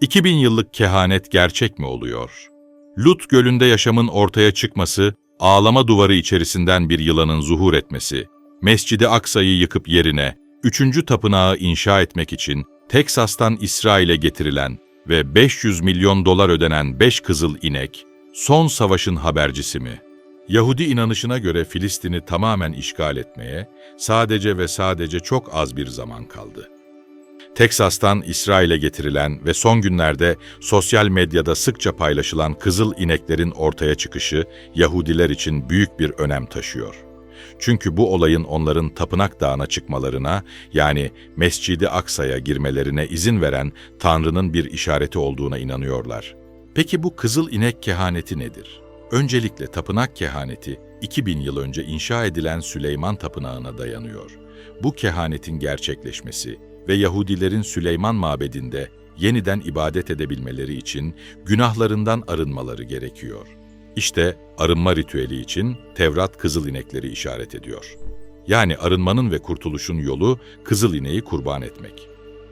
2000 yıllık kehanet gerçek mi oluyor? Lut gölünde yaşamın ortaya çıkması, ağlama duvarı içerisinden bir yılanın zuhur etmesi, Mescid-i Aksa'yı yıkıp yerine, üçüncü tapınağı inşa etmek için Teksas'tan İsrail'e getirilen ve 500 milyon dolar ödenen beş kızıl inek, son savaşın habercisi mi? Yahudi inanışına göre Filistin'i tamamen işgal etmeye sadece ve sadece çok az bir zaman kaldı. Teksas'tan İsrail'e getirilen ve son günlerde sosyal medyada sıkça paylaşılan kızıl ineklerin ortaya çıkışı Yahudiler için büyük bir önem taşıyor. Çünkü bu olayın onların Tapınak Dağı'na çıkmalarına, yani Mescid-i Aksa'ya girmelerine izin veren Tanrı'nın bir işareti olduğuna inanıyorlar. Peki bu kızıl inek kehaneti nedir? Öncelikle tapınak kehaneti 2000 yıl önce inşa edilen Süleyman Tapınağı'na dayanıyor. Bu kehanetin gerçekleşmesi ve Yahudilerin Süleyman Mabedi'nde yeniden ibadet edebilmeleri için günahlarından arınmaları gerekiyor. İşte arınma ritüeli için Tevrat kızıl inekleri işaret ediyor. Yani arınmanın ve kurtuluşun yolu kızıl ineği kurban etmek.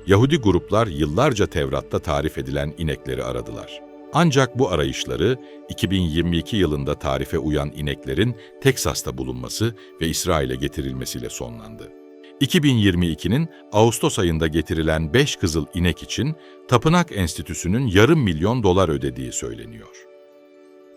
Yahudi gruplar yıllarca Tevrat'ta tarif edilen inekleri aradılar. Ancak bu arayışları 2022 yılında tarife uyan ineklerin Teksas'ta bulunması ve İsrail'e getirilmesiyle sonlandı. 2022'nin Ağustos ayında getirilen 5 kızıl inek için Tapınak Enstitüsü'nün yarım milyon dolar ödediği söyleniyor.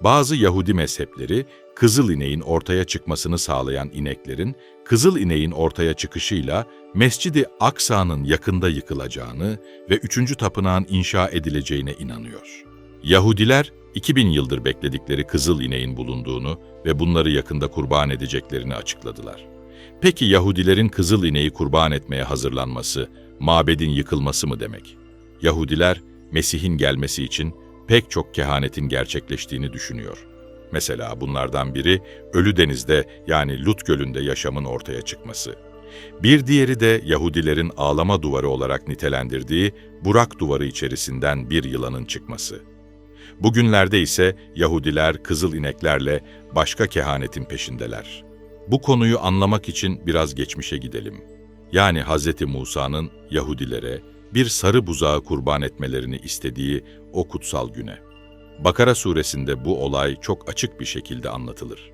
Bazı Yahudi mezhepleri, kızıl ineğin ortaya çıkmasını sağlayan ineklerin, kızıl ineğin ortaya çıkışıyla Mescid-i Aksa'nın yakında yıkılacağını ve üçüncü tapınağın inşa edileceğine inanıyor. Yahudiler, 2000 yıldır bekledikleri kızıl ineğin bulunduğunu ve bunları yakında kurban edeceklerini açıkladılar. Peki Yahudilerin kızıl ineği kurban etmeye hazırlanması, mabedin yıkılması mı demek? Yahudiler, Mesih'in gelmesi için pek çok kehanetin gerçekleştiğini düşünüyor. Mesela bunlardan biri Ölü Deniz'de yani Lut Gölü'nde yaşamın ortaya çıkması. Bir diğeri de Yahudilerin ağlama duvarı olarak nitelendirdiği Burak duvarı içerisinden bir yılanın çıkması. Bugünlerde ise Yahudiler kızıl ineklerle başka kehanetin peşindeler. Bu konuyu anlamak için biraz geçmişe gidelim. Yani Hz. Musa'nın Yahudilere bir sarı buzağı kurban etmelerini istediği o kutsal güne. Bakara suresinde bu olay çok açık bir şekilde anlatılır.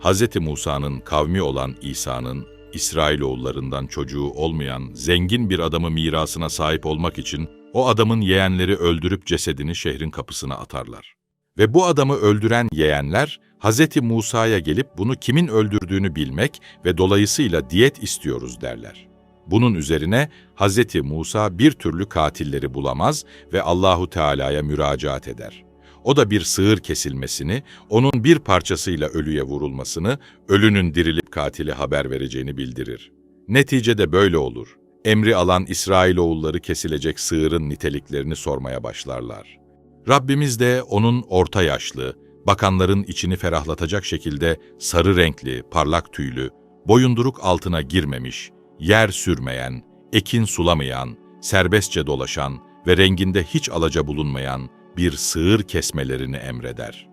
Hz. Musa'nın kavmi olan İsa'nın İsrailoğullarından çocuğu olmayan zengin bir adamı mirasına sahip olmak için o adamın yeğenleri öldürüp cesedini şehrin kapısına atarlar. Ve bu adamı öldüren yeğenler Hz. Musa'ya gelip bunu kimin öldürdüğünü bilmek ve dolayısıyla diyet istiyoruz derler. Bunun üzerine Hz. Musa bir türlü katilleri bulamaz ve Allahu Teala'ya müracaat eder. O da bir sığır kesilmesini, onun bir parçasıyla ölüye vurulmasını, ölünün dirilip katili haber vereceğini bildirir. Neticede böyle olur. Emri alan İsrailoğulları kesilecek sığırın niteliklerini sormaya başlarlar. Rabbimiz de onun orta yaşlı, bakanların içini ferahlatacak şekilde sarı renkli, parlak tüylü, boyunduruk altına girmemiş, yer sürmeyen, ekin sulamayan, serbestçe dolaşan ve renginde hiç alaca bulunmayan bir sığır kesmelerini emreder.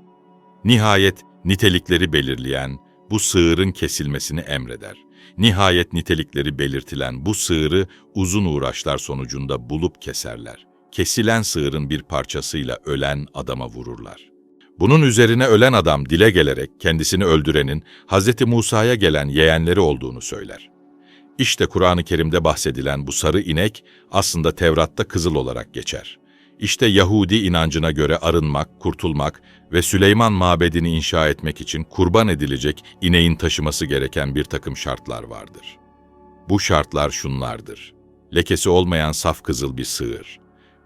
Nihayet nitelikleri belirleyen bu sığırın kesilmesini emreder. Nihayet nitelikleri belirtilen bu sığırı uzun uğraşlar sonucunda bulup keserler. Kesilen sığırın bir parçasıyla ölen adama vururlar. Bunun üzerine ölen adam dile gelerek kendisini öldürenin Hz. Musa'ya gelen yeğenleri olduğunu söyler. İşte Kur'an-ı Kerim'de bahsedilen bu sarı inek aslında Tevrat'ta kızıl olarak geçer. İşte Yahudi inancına göre arınmak, kurtulmak ve Süleyman mabedini inşa etmek için kurban edilecek ineğin taşıması gereken bir takım şartlar vardır. Bu şartlar şunlardır. Lekesi olmayan saf kızıl bir sığır.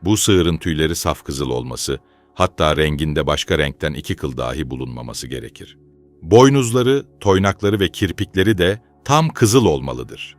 Bu sığırın tüyleri saf kızıl olması, hatta renginde başka renkten iki kıl dahi bulunmaması gerekir. Boynuzları, toynakları ve kirpikleri de tam kızıl olmalıdır.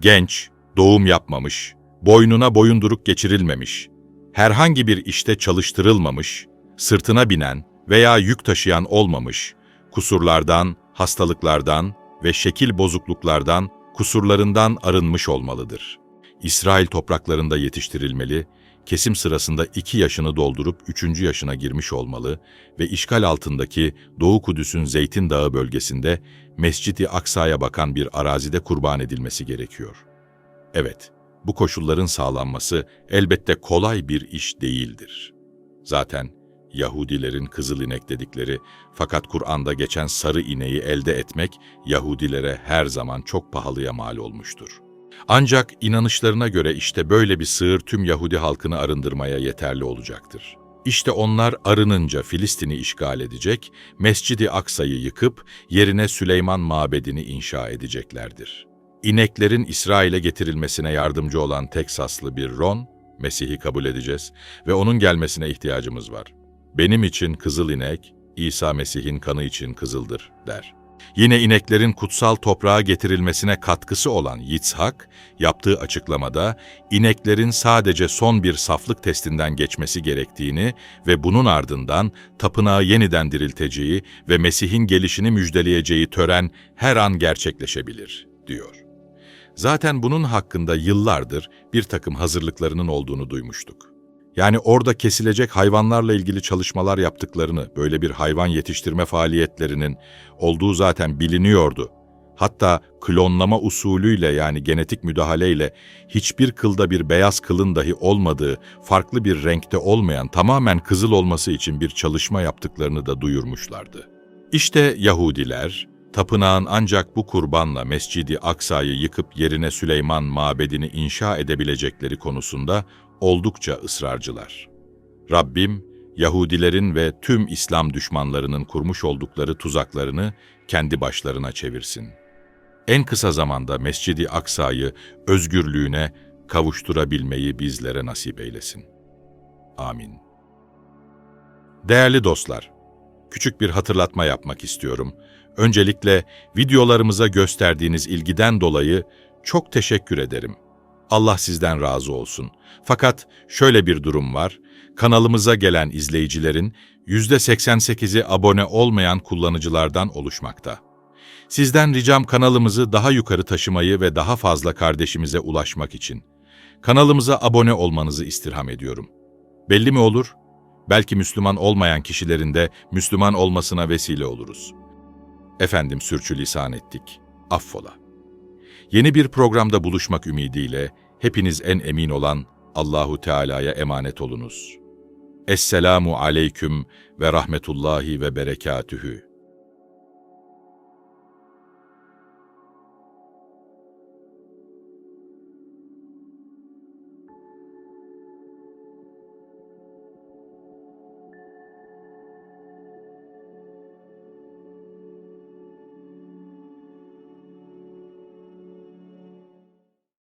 Genç, doğum yapmamış, boynuna boyunduruk geçirilmemiş, herhangi bir işte çalıştırılmamış, sırtına binen veya yük taşıyan olmamış, kusurlardan, hastalıklardan ve şekil bozukluklardan, kusurlarından arınmış olmalıdır. İsrail topraklarında yetiştirilmeli, kesim sırasında iki yaşını doldurup üçüncü yaşına girmiş olmalı ve işgal altındaki Doğu Kudüs'ün Zeytin Dağı bölgesinde Mescid-i Aksa'ya bakan bir arazide kurban edilmesi gerekiyor. Evet, bu koşulların sağlanması elbette kolay bir iş değildir. Zaten Yahudilerin kızıl inek dedikleri fakat Kur'an'da geçen sarı ineği elde etmek Yahudilere her zaman çok pahalıya mal olmuştur. Ancak inanışlarına göre işte böyle bir sığır tüm Yahudi halkını arındırmaya yeterli olacaktır. İşte onlar arınınca Filistin'i işgal edecek, Mescid-i Aksa'yı yıkıp yerine Süleyman Mabedi'ni inşa edeceklerdir. İneklerin İsrail'e getirilmesine yardımcı olan Teksaslı bir Ron, Mesih'i kabul edeceğiz ve onun gelmesine ihtiyacımız var. Benim için kızıl inek, İsa Mesih'in kanı için kızıldır, der. Yine ineklerin kutsal toprağa getirilmesine katkısı olan Yitzhak, yaptığı açıklamada ineklerin sadece son bir saflık testinden geçmesi gerektiğini ve bunun ardından tapınağı yeniden dirilteceği ve Mesih'in gelişini müjdeleyeceği tören her an gerçekleşebilir, diyor. Zaten bunun hakkında yıllardır bir takım hazırlıklarının olduğunu duymuştuk. Yani orada kesilecek hayvanlarla ilgili çalışmalar yaptıklarını, böyle bir hayvan yetiştirme faaliyetlerinin olduğu zaten biliniyordu. Hatta klonlama usulüyle yani genetik müdahaleyle hiçbir kılda bir beyaz kılın dahi olmadığı, farklı bir renkte olmayan tamamen kızıl olması için bir çalışma yaptıklarını da duyurmuşlardı. İşte Yahudiler, tapınağın ancak bu kurbanla Mescidi Aksa'yı yıkıp yerine Süleyman mabedini inşa edebilecekleri konusunda oldukça ısrarcılar. Rabbim, Yahudilerin ve tüm İslam düşmanlarının kurmuş oldukları tuzaklarını kendi başlarına çevirsin. En kısa zamanda Mescidi Aksa'yı özgürlüğüne kavuşturabilmeyi bizlere nasip eylesin. Amin. Değerli dostlar, küçük bir hatırlatma yapmak istiyorum. Öncelikle videolarımıza gösterdiğiniz ilgiden dolayı çok teşekkür ederim. Allah sizden razı olsun. Fakat şöyle bir durum var. Kanalımıza gelen izleyicilerin %88'i abone olmayan kullanıcılardan oluşmakta. Sizden ricam kanalımızı daha yukarı taşımayı ve daha fazla kardeşimize ulaşmak için. Kanalımıza abone olmanızı istirham ediyorum. Belli mi olur? Belki Müslüman olmayan kişilerin de Müslüman olmasına vesile oluruz. Efendim sürçülisan ettik. Affola. Yeni bir programda buluşmak ümidiyle hepiniz en emin olan Allahu Teala'ya emanet olunuz. Esselamu aleyküm ve rahmetullahi ve berekatühü.